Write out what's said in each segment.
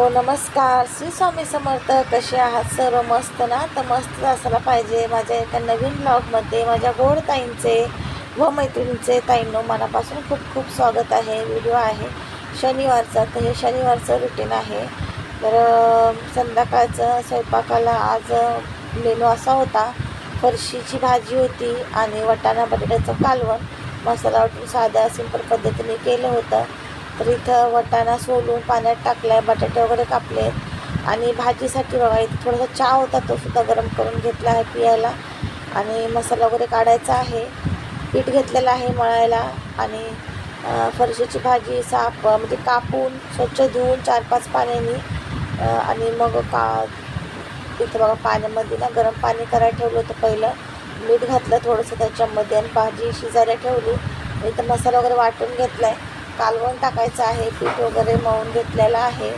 हो, नमस्कार. श्री स्वामी समर्थ कसे आहात? सर्व मस्त ना? तर मस्त असायला पाहिजे. माझ्या एका नवीन ब्लॉगमध्ये माझ्या गोड ताईंचे व मैत्रिणींचे ताईंनो मनापासून खूप खूप स्वागत आहे. व्हिडिओ आहे शनिवारचा. तर हे शनिवारचं रुटीन आहे. तर संध्याकाळचं स्वयंपाकाला आज मेनू असा होता. फरशीची भाजी होती आणि वाटाणा बटाट्याचं कालवण. मसाला वाटून साध्या सिंपल पद्धतीने केलं होतं. तर इथं वटाणा सोलून पाण्यात टाकला आहे बटाटे वगैरे कापले. आणि भाजीसाठी बघा इथं थोडासा चहा होता तो सुद्धा गरम करून घेतला आहे पियायला. आणि मसाला वगैरे काढायचा आहे. पीठ घेतलेलं आहे मळायला. आणि फरशीची भाजी साफ म्हणजे कापून स्वच्छ धुवून चार पाच पाण्याने आणि मग का इथं बघा पाण्यामध्ये ना गरम पाणी करायला ठेवलं होतं पहिलं. मीठ घातलं थोडंसं त्याच्यामध्ये आणि भाजी शिजायला ठेवली. इथं मसाला वगैरे वाटून घेतला आहे कालवण टाकायचं आहे पीठ वगैरे मळून घेतलेलं आहे.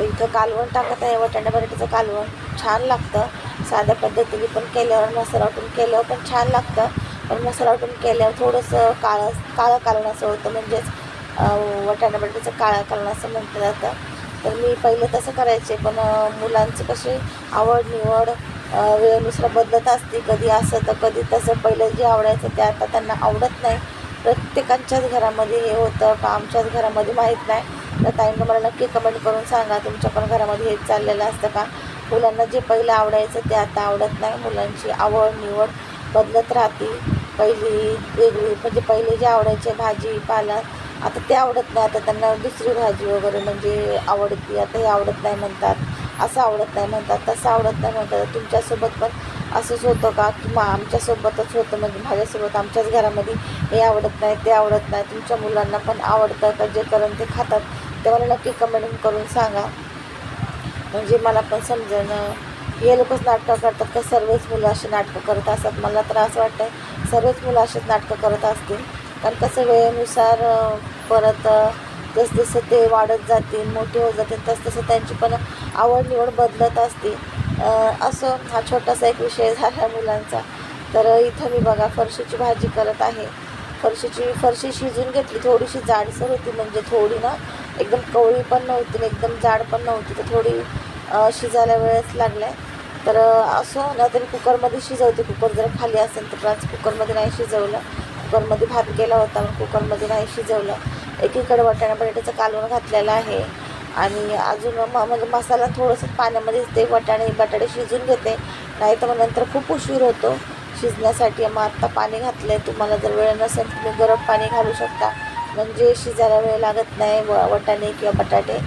इथं कालवण टाकत आहे वटाणा बटाट्याचं कालवण. छान लागतं. साध्या पद्धतीने पण केल्यावर मसाला वाटून केल्यावर पण छान लागतं. पण मसाला वाटून केल्यावर थोडंसं काळं काळं कालवण असं होतं. म्हणजेच वटाणा बटाट्याचं काळं कालवण असं म्हटलं जातं. तर मी पहिलं तसं करायचे पण मुलांची कशी आवड निवड वेळेनुसार बदलत असते. कधी असं तर कधी तसं. पहिलं जे आवडायचं ते आता त्यांना आवडत नाही. प्रत्येकाच्याच घरामध्ये हे होतं का आमच्याच घरामध्ये माहीत नाही. तर ताईंना मला नक्की कमेंट करून सांगा तुमच्या पण घरामध्ये हेच चाललेलं असतं का? मुलांना जे पहिलं आवडायचं ते आता आवडत नाही. मुलांची आवड निवड बदलत राहते. पहिली वेगळी म्हणजे पहिले जे आवडायचे भाजी पाला आता ते आवडत नाही. आता त्यांना दुसरी भाजी वगैरे म्हणजे आवडती आता हे आवडत नाही म्हणतात. असं आवडत नाही म्हणतात तसं आवडत नाही म्हणतात. तुमच्यासोबत पण असंच होतं का? की मग आमच्यासोबतच होतं म्हणजे माझ्यासोबत आमच्याच घरामध्ये हे आवडत नाही ते आवडत नाही तुमच्या मुलांना पण आवडतं का? जे करून ते खातात. ते मला नक्की कमेंट करून सांगा. म्हणजे मला पण समजणं हे लोकच नाटकं करतात का? सर्वच मुलं असे नाटकं करत असतात. मला तर असं वाटतं सर्वच मुलं असेच नाटकं करत असतील. कारण कसं वेळेनुसार परत जसजसं ते वाढत जातील मोठे होत जातील तसतसं त्यांची पण आवड निवड बदलत असते. असं हा छोटासा एक विषय झाला मुलांचा. तर इथं मी बघा फरशीची भाजी करत आहे. फरशीची फरशी शिजून घेतली थोडीशी जाडसर होती म्हणजे थोडी ना एकदम कवळी पण नव्हती आणि एकदम जाड पण नव्हती तर थोडी शिजायला वेळच लागला आहे तर असं ना तरी कुकरमध्ये शिजवते. कुकर जर खाली असेल तर आज कुकरमध्ये नाही शिजवलं. कुकरमध्ये भात केला होता पण कुकरमध्ये नाही शिजवलं. एकीकडे वाटाणा बटाट्याचं कालवण घातलेलं आहे. आणि अजून म म्हणजे मसाला थोडंसं पाण्यामध्ये ते वटाणे बटाटे शिजून घेते. नाही तर मग नंतर खूप उशीर होतो शिजण्यासाठी. मग आत्ता पाणी घातलं आहे तुम्हाला जर वेळ नसेल तुम्ही गरम पाणी घालू शकता. म्हणजे शिजायला वेळ लागत नाही. व वटाणे किंवा बटाटे.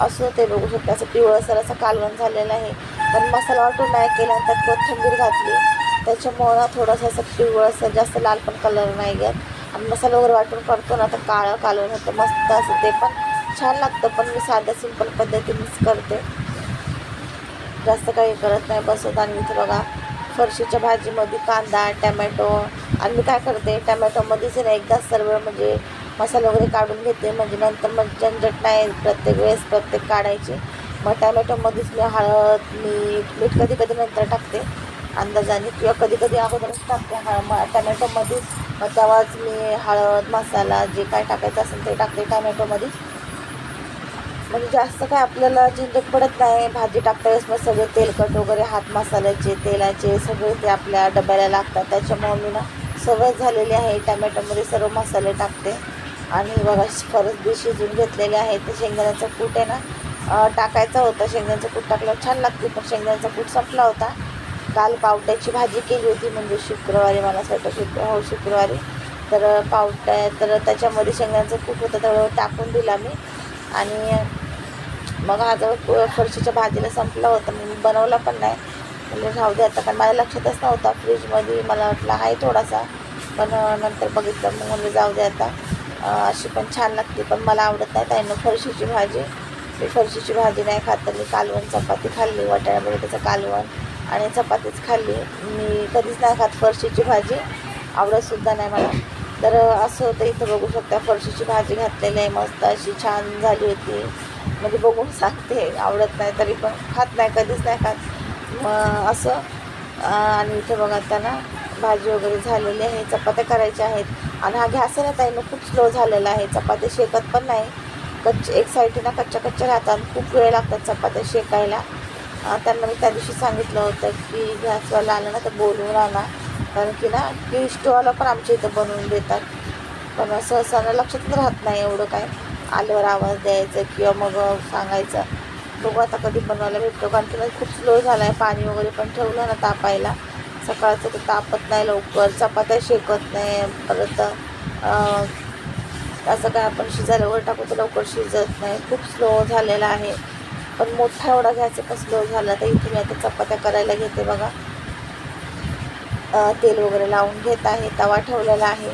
असं ते बघू शकता. असं पिवळसर असं कालवण झालेलं आहे. पण मसाला वाटून नाही केला त्यात कोथिंबीर घातली. त्याच्यामुळं थोडंसं असं पिवळसर जास्त लाल पण कलर नाही घेत आणि मसाला वगैरे वाटून करतो ना तर काळं कालवण होतं. मस्त असं ते पण छान लागतं पण मी साध्या सिंपल पद्धतीनेच करते. जास्त काही करत नाही बसत. आणि इथे बघा फरशीच्या भाजीमध्ये कांदा टमॅटो आणि मी काय करते टमॅटोमध्येच ना एकदा सर्व म्हणजे मसाला वगैरे काढून घेते. म्हणजे नंतर मग झंझट नाही प्रत्येक वेळेस प्रत्येक काढायची. मग टमॅटोमध्येच मी हळद मीठ मीठ कधी कधी नंतर टाकते. अंदाजाने किंवा कधी कधी अगोदरच टाकते. हळ म टमॅटोमध्येच. मग तेव्हाच मी हळद मसाला जे काय टाकायचं असेल ते टाकते टमॅटोमध्येच. म्हणजे जास्त काय आपल्याला झंझट पडत नाही. भाजी टाकता मग सगळे तेलकट वगैरे हात मसाल्याचे तेलाचे सगळे ते आपल्या डब्याला लागतात. त्याच्यामुळं मी ना सवय झालेली आहे. टमॅटोमध्ये सर्व मसाले टाकते. आणि बघा फरस बी शिजून घेतलेले आहे ते शेंगदाण्याचं कूट आहे ना टाकायचा होता. शेंगदाण्याचं कूट टाकल्यावर छान लागते. पण शेंगदाण्याचा कूट संपला होता. काल पावट्याची भाजी केली होती. म्हणजे शुक्रवारी मला असं वाटतं शुक्र हो शुक्रवारी. तर पावट्या तर त्याच्यामध्ये शेंगदाण्याचं कूट होतं. तेवढं टाकून दिला मी. आणि मग आज फरशीच्या भाजीला संपलं होतं मी बनवला पण नाही. म्हणजे राहू दे आता कारण माझ्या लक्षातच नव्हता फ्रीजमध्ये. मला वाटलं आहे थोडासा पण नंतर बघितलं. मग म्हणजे जाऊ दे आता. अशी पण छान लागते पण मला आवडत नाही त्यानं फरशीची भाजी. मी फरशीची भाजी नाही खात तर मी कालवण चपाती खाल्ली वाटाणा बटाट्याचं कालवण आणि चपातीच खाल्ली. मी कधीच नाही खात फरशीची भाजी. आवडतसुद्धा नाही मला. तर असं होतं इथं बघू शकता फरशीची भाजी घातलेली आहे मस्त अशी छान झाली होती. म्हणजे बघून सांगते आवडत नाही तरी पण. खात नाही कधीच नाही खात. मग असं आणि इथे बघा आता ना भाजी वगैरे झालेली आहे चपात्या करायच्या आहेत. आणि हा गॅस आहे ना ताईनं खूप स्लो झालेला आहे. चपात्या शेकत पण नाही. कच्चे एक साईडे ना कच्च्या कच्च्या राहतात. खूप वेळ लागतात चपात्या शेकायला. त्यांना मी त्या दिवशी सांगितलं होतं की गॅसवाला आलं ना तर बोलून आणा. कारण की ना की स्टोवाला पण आमच्या इथं बनवून देतात. पण सहसा ना लक्षातच राहत नाही एवढं काय. आल्यावर आवाज द्यायचा किंवा मग सांगायचं. बघू आता कधी बनवायला भेटतो. कारण की खूप स्लो झाला आहे पाणी वगैरे पण ठेवलं ना तापायला. सकाळचं तर तापत नाही लवकर. चपात्या शेकत नाही. परत असं काय आपण शिजायला टाकू तर लवकर शिजत नाही. खूप स्लो झालेला आहे. पण मोठा एवढा घ्यायचा का स्लो झाला? तर इथे मी आता चपात्या करायला घेते बघा. तेल वगैरे लावून घेत आहे. तवा ठेवलेला आहे.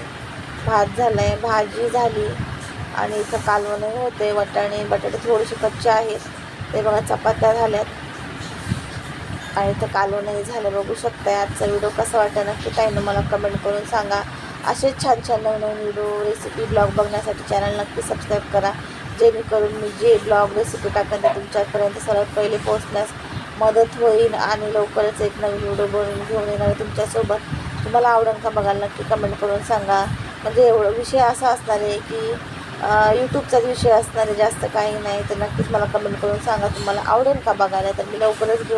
भात झाला आहे भाजी झाली. आणि इथं कालवणही होते वटाणे बटाटे थोडेसे कच्चे आहेत. ते बघा चपात्या झाल्यात. आणि इथं कालवणही झालं. बघू शकताय आजचा व्हिडिओ कसा वाटला नक्की ताईनं मला कमेंट करून सांगा. असेच छान छान नवीन नवीन व्हिडिओ रेसिपी ब्लॉग बघण्यासाठी चॅनल नक्की सबस्क्राईब करा. जेणेकरून मी जे ब्लॉग रेसिपी टाकेन ते तुमच्यापर्यंत सर्वात पहिले पोहोचण्यास मदत होईल आणि लवकरच एक नवीन व्हिडिओ बनवून घेऊन येणार तुमच्यासोबत. तुम्हाला आवडेल का बघायला नक्की कमेंट करून सांगा. म्हणजे एवढं विषय असा असणार आहे की यूट्यूबचाच विषय असणारे जास्त काही नाही तर नक्कीच मला कमेंट करून सांगा तुम्हाला आवडेल का बघायला? तर मी लवकरच घेऊन